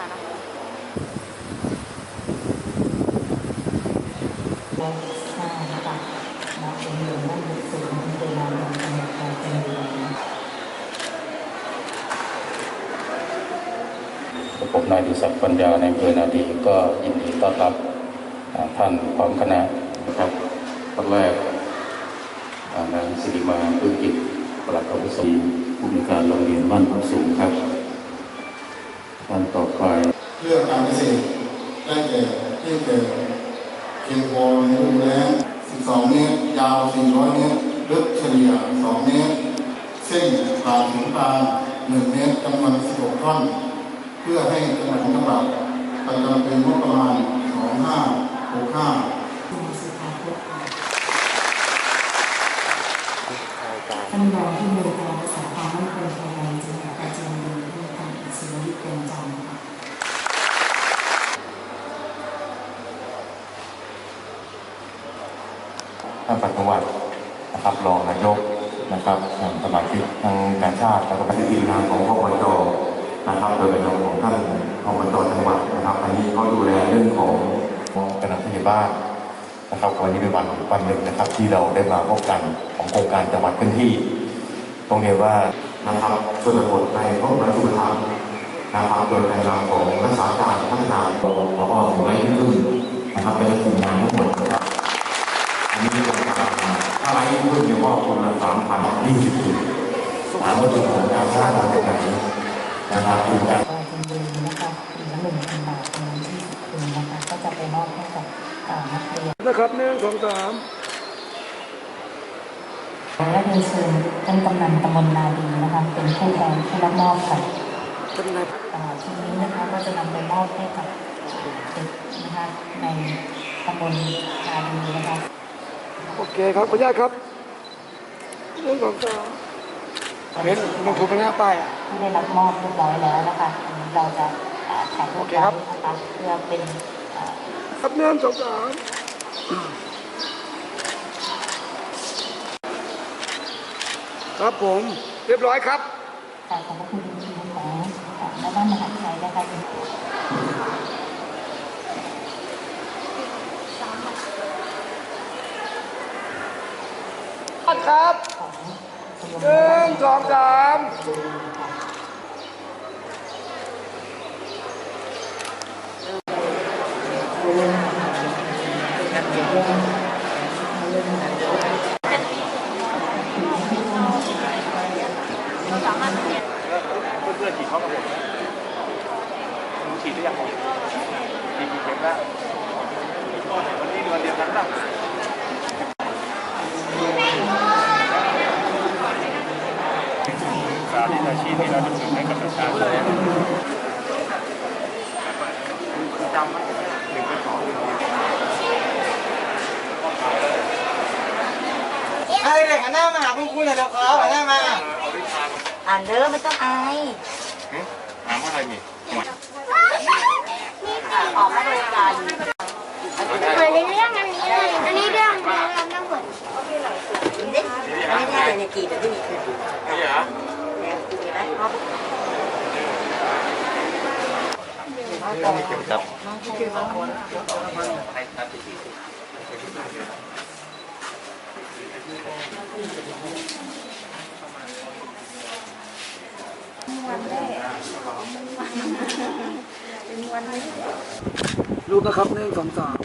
มานะคะผมนายดิศักดิ์ปัญญาในอำเภอนาดีก็ยินดีต้อนรับท่านพร้อมคณะนะครับท่านแรกนางสิริมาปื้กิจปลัดอาวุโสผู้มีการโรงเรียนบ้านพักสูงครับานต่อไป เรื่องการเกษตรได้แก่ที่เกิดเพียงพอในรูแล้ง12 เมตร ยาว 400 เมตร ลึกเฉลี่ย 2 เมตร เส้นผ่านศูนย์กลาง1เมตรจำนวน16ท่อน เพื่อให้จังหวัดจังหวัดประจำเป็นงบประมาณ 2565คุณสุภาพค่ะท่านรองที่มีการรักษาความมั่นคงภายในจังหวัดปราจีนบุรีที่ทางอิสระวิทย์เกินจันทร์ค่ะ ท่านปฏิวัตินะครับรองนายกนะครับทางสมาชิกทางการชาติแล้วก็ที่ทีมงานของพบจนะครับโดยเป็นของท่านอบจจังหวัดนะครับอันนี้เขาดูแลเรื่องของกำลังผู้ใหญ่บ้านนะครับวันนี้เป็นวันวันหนึ่งนะครับ ที่เราได้มาพบกันของโครงการจังหวัดพื้นที่ต้องเรียนว่านะครับชนบทในพบรรจุธรรมนะครับโดยในนามของรักษาการพัฒนาปปปของไร่ขึ้นนะครับเป็นกลุ่มงาน ถ้าไรพูดเนี่ยว่าคนละสามพันยี่สิบจุดถามว่าจุดของการสร้างมาจากไหนนะครับจุดการปราจีนบุรีนะคะปีละหนึ่งพันบาทจำนวนที่สิบคืนนะคะก็จะไปมอบให้กับอ่านักเรียนนะครับหนึ่งสองสามและเรียนเชิญท่านกำนันตำบลนาดีนะคะเป็นผู้แทนผู้รับมอบค่ะกำนันอ่าทีนี้นะคะก็จะนำไปมอบให้กับเด็กนะคะในตำบลนาดีนะคะ โอเคครับขออนุญาตครับหนึ่งสองสามเห็นลงทุนไปหน้าป้ายอะ ที่ได้รับมอบเรียบร้อยแล้วนะคะอันนี้เราจะอ่าถ่ายรูปโอเคไว้ครับนะคะเพื่อเป็นอ่า ครับหนึ่งสองสามครับผมเรียบร้อยครับการขอบพระคุณทีมของอ่าแม่บ้านมหาดไทยนะคะ เป็นครับของชมรมหนึ่งสองสามเพื่อนๆฉีดพร้อมกับผมนะหนูฉีดหรือยังผมฉีดกี่เข็มแล้ววันนี้เดือนเดียวกันแล้วสาธิต อาชีพที่เราจะฝึกให้กับประชาชนจำไหมหนึ่งเป็นสองหนึ่งให้เด็กหันหน้ามาหาคุณครูหน่อยเดี๋ยวครับหันหน้ามาอ่านเด้อไม่ต้องอายถามว่าอะไรมีออกมาดูกันเหมือนในเรื่องอันนี้เลยอันนี้เรื่องเรื่องทั้งหมดไม่ได้ในกีแบบที่มีคือนี่เหรอ นะครับ รูปนะครับหนึ่งสองสาม